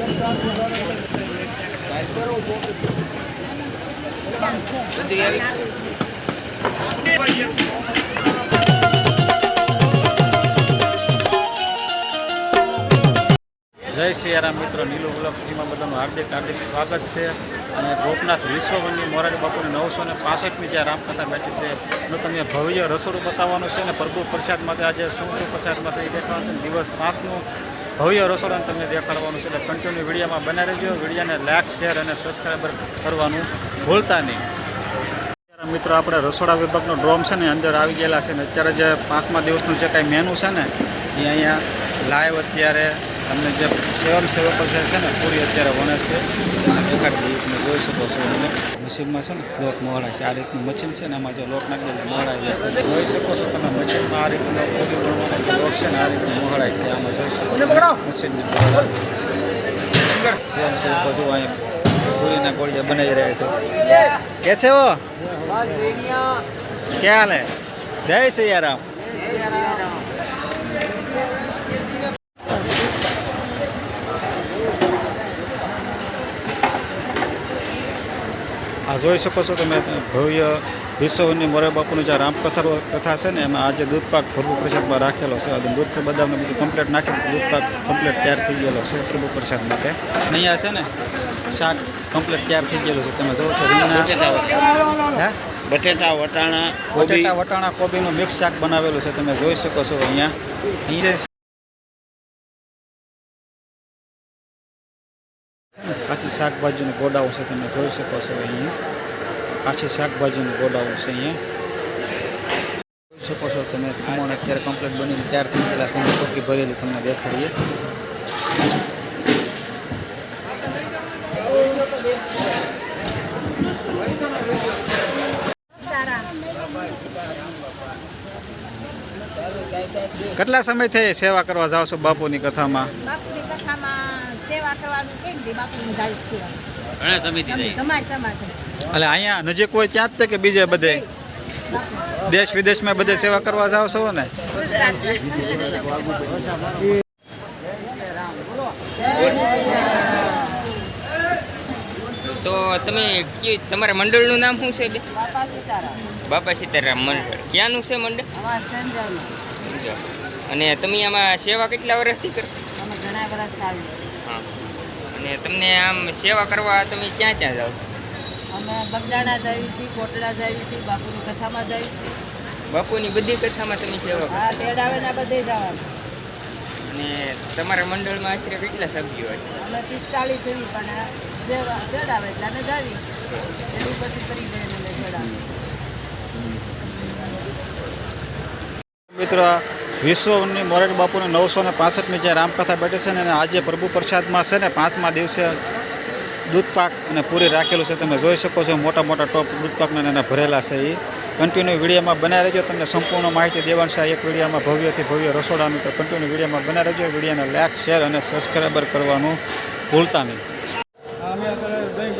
જય સિયારામ મિત્રો, નીલુ ગુલાબ થ્રીમાં બધાનું હાર્દિક હાર્દિક સ્વાગત છે. અને ગોપનાથ વિશ્વવનની મોરારી બાપુની નવસો ને પાસઠમી જે રામકથા બેઠી છે, એનું તમને ભવ્ય રસોડું બતાવવાનું છે. અને પ્રભુ પ્રસાદ માટે આજે શું શું પ્રસાદમાં છે એ દેખાવાનું દિવસ પાંચનું ભવ્ય રસોડાને તમને દેખાડવાનું છે એટલે કન્ટિન્યુ વિડીયોમાં બના રહેજો. વિડીયાને લાઈક શેર અને સબસ્ક્રાઈબર કરવાનું ભૂલતા નહીં. મિત્રો આપણે રસોડા વિભાગનો ડ્રોમ છે ને અંદર આવી ગયેલા છે ને, અત્યારે જે પાંચમા દિવસનું જે કાંઈ મેનુ છે ને, એ અહીંયા લાઈવ અત્યારે તમને જે સ્વયંસેવકો જે છે ને પૂરી અત્યારે વણે છે દેખાડી તમે જોઈ શકો છો અને મશીનમાં છે ને લોટ મોળાય છે. આ રીતનું મશીન છે ને એમાં જે લોટ નાખી દે મોળાય છે. જોઈ શકો છો તમે મશીનમાં આ રીતનો પૂરી જે લોટ છે ને આ રીતનું મોળાય છે. આમાં જોઈ શકો મશીનની સ્વયંસેવકો જો અહીંયા પૂરીના ગોળીયા બનાવી રહ્યા છે. કેસે હો? ક્યાં હાલ જય સિયારામ તમે જોઈ શકો છો તમે ભવ્ય વિશ્વની મોરે બાપુની જે રામકથા કથા છે ને એમાં આજે દૂધપાક પ્રભુ પ્રસાદમાં રાખેલો છે અને દૂધ બદામને બધું કમ્પ્લેટ નાખેલું દૂધપાક કમ્પ્લેટ તૈયાર થઈ ગયેલો છે પ્રભુ પ્રસાદ માટે અહીંયા છે ને શાક કમ્પ્લેટ તૈયાર થઈ ગયેલું છે તમે જોવો છો રીંગણા હે બટેટા વટાણા બટેટા વટાણા કોબીનું મિક્સ શાક બનાવેલું છે તમે જોઈ શકો છો અહીંયા અહીંયા કાચી શાકભાજીનું ગોડાઉન છે, તમે જોઈ શકો છો અહીંયા. કાચી શાકભાજીનું ગોડાઉન છે અહીંયા. જોઈ શકો છો તમે, ખમણ અત્યારે કમ્પ્લીટ બનીને તૈયાર થઈ ગયેલા છે ટોકી ભરેલી તમને દેખાડીએ. કેટલા સમયથી સેવા કરવા જાઓ છો બાપુની કથામાં? બાપુની કથામાં સેવા કરવાનું કેમ કે બાપુની જાય સેવા ઘણા સમયથી તમે સમાજ સમાજ. એટલે અહીંયા નજીક હોય ત્યાં જ તે કે બીજે બધે દેશ વિદેશમાં બધે સેવા કરવા જાઓ છો ને? તો તમે તમારા મંડળનું નામ શું છે બે બાપા સીતારામ. બાપા સીતારામ મંડળ. ક્યાંનું છે મંડળ? અને તમે આમાં સેવા કેટલા વર્ષથી કરો? ઘણા વર્ષ આવી અને તમને આમ સેવા કરવા તમે ક્યાં ક્યાં જાઓ છો? અમે બગદાણા જાવી છીએ કોટડા જાવી છીએ બાપુની કથામાં જાવી છીએ. બાપુની બધી કથામાં તમે સેવા કરો તેડ તેડાવે ને બધે જવાનું. અને તમારા મંડળમાં આશરે કેટલા સભ્યો હોય અમે પિસ્તાળીસ જેવી પણ જે તેડાવે એટલે અમે જાવી એની પછી કરી દઈએ અમે તેડાવે મિત્રો વિશ્વની મોરારી બાપુને નવસો ને પાસઠમી જે રામકથા બેઠી છે ને આજે પ્રભુ પ્રસાદમાં છે ને પાંચમા દિવસે દૂધપાક અને પૂરી રાખેલું છે. તમે જોઈ શકો છો મોટા મોટા ટોપ દૂધપાકને એને ભરેલા છે એ કન્ટિન્યુ વિડીયોમાં બનાવી રહેજો. તમને સંપૂર્ણ માહિતી દેવાની છે. એક વિડીયોમાં ભવ્યથી ભવ્ય રસોડાનું તો કન્ટિન્યુ વિડીયોમાં બનાવી રહેજો. વિડીયોને લાઈક શેર અને સબસ્ક્રાઈબર કરવાનું ભૂલતા નહીં અમે અત્યારે દહીં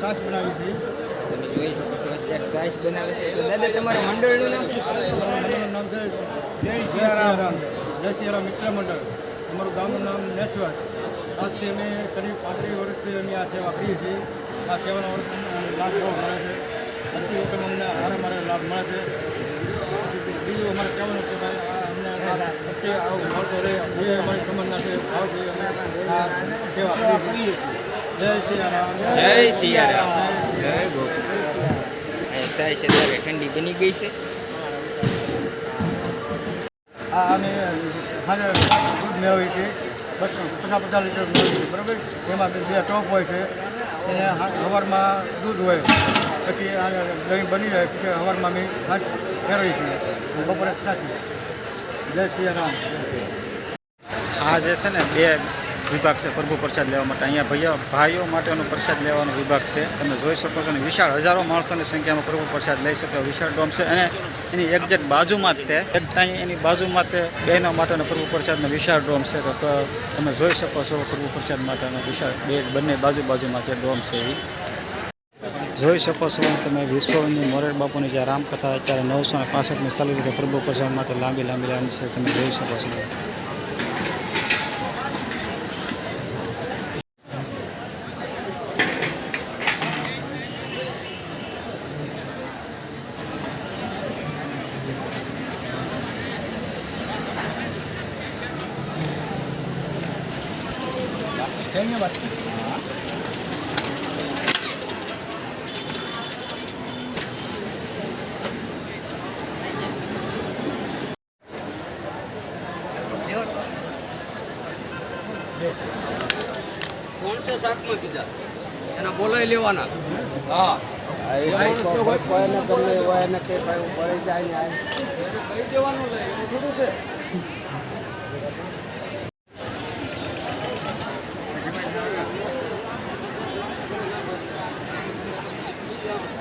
છાશ બનાવી હતી તમે જોઈ શકો છો છાશ બનાવે છે. તો દાદા તમારા મંડળનું નામ છે જય જયરામ. જય સિયારામ મિત્ર મંડળ. અમારું ગામનું નામ નેસવાસ આજથી અમે કરીબ પાંત્રીસ વર્ષથી અમે આ સેવા કરીએ છીએ. આ સેવાનો વર્ષ લાભ બહુ મળે છે. પ્રતિ વખતે અમને હારે મારે લાભ મળે છે. બીજું અમારે કહેવાનું છે ભાઈ આ અમને પ્રત્યે આવું મળતો રહે. જે અમારી સમજના છે. ભાવથી અમે આ સેવા કરીએ છીએ. જય સિયારામ જય સિયારામ જય ગોકુળ અહીં છે ત્યારે ઠંડી બની ગઈ છે. આ અમે હારે દૂધ મેળવીએ છે. બસો પચાસ પચાસ લીટર મેળવીએ છે બરાબર? એમાં બે ટોપ હોય છે. અને હવારમાં દૂધ હોય પછી આ દહીં બની જાય પછી હવારમાં અમે હાથ ફેરવીએ છીએ. બપોરે સાચી જય શ્રી રામ. આ જે છે ને બે વિભાગ છે, પ્રભુ પ્રસાદ લેવા માટે. અહીંયા ભાઈઓ ભાઈઓ માટેનો પ્રસાદ લેવાનો વિભાગ છે. તમે જોઈ શકો છો ને, વિશાળ હજારો માણસોની સંખ્યામાં પ્રભુ પ્રસાદ લઈ શકે વિશાળ ડોમ છે. અને એની એક્ઝેક્ટ બાજુમાં જ તે ટાઈ એની બાજુમાં તે બહેનો માટેનો પ્રભુ પ્રસાદનો વિશાળ ડોમ છે. તો તમે જોઈ શકો છો પ્રભુ પ્રસાદ માટેનો વિશાળ બે, બંને બાજુ બાજુમાં જે ડોમ છે એ જોઈ શકો છો તમે વિશ્વની મોરેડ બાપુની જે રામકથા અત્યારે નવસો ને પાસઠની ચાલી રહી છે, પ્રભુ પ્રસાદ માટે લાંબી લાંબી લાંબી છે. તમે જોઈ શકો છો. ધન્યવાદ ત્રણસો સાતમાં કીધા? એના બોલાઈ લેવાના. હા. કહી દેવાનું લે એવું થોડું છે હા, એટલું અંબાડે રાખો, બીજું કાંઈ ન હોય. હા. હા. એમ કરી દીધું તો માણા એના પૂછવાનું. હા, એ તો લઈ જાય છે તો લઈ આવવાનું.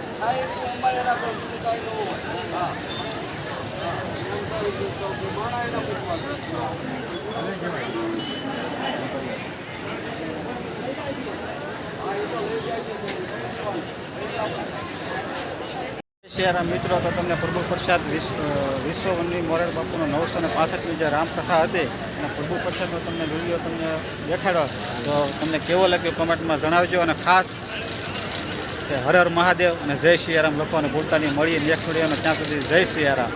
શહેરા મિત્રો, તો તમને પ્રભુ પ્રસાદ વિશ્વ વિશ્વની મોરારી બાપુનો નવસો ને પાસઠની જે રામકથા હતી, અને પ્રભુ પ્રસાદનો તમને વીડિયો તમને દેખાડો તો તમને કેવો લાગ્યો કમેન્ટમાં જણાવજો, અને ખાસ કે હર હર મહાદેવ અને જય સિયારામ લોકોને ભૂલતા નહીં. મળીએ નેક્સ્ટ વિડીયોમાં. ત્યાં સુધી જય સિયારામ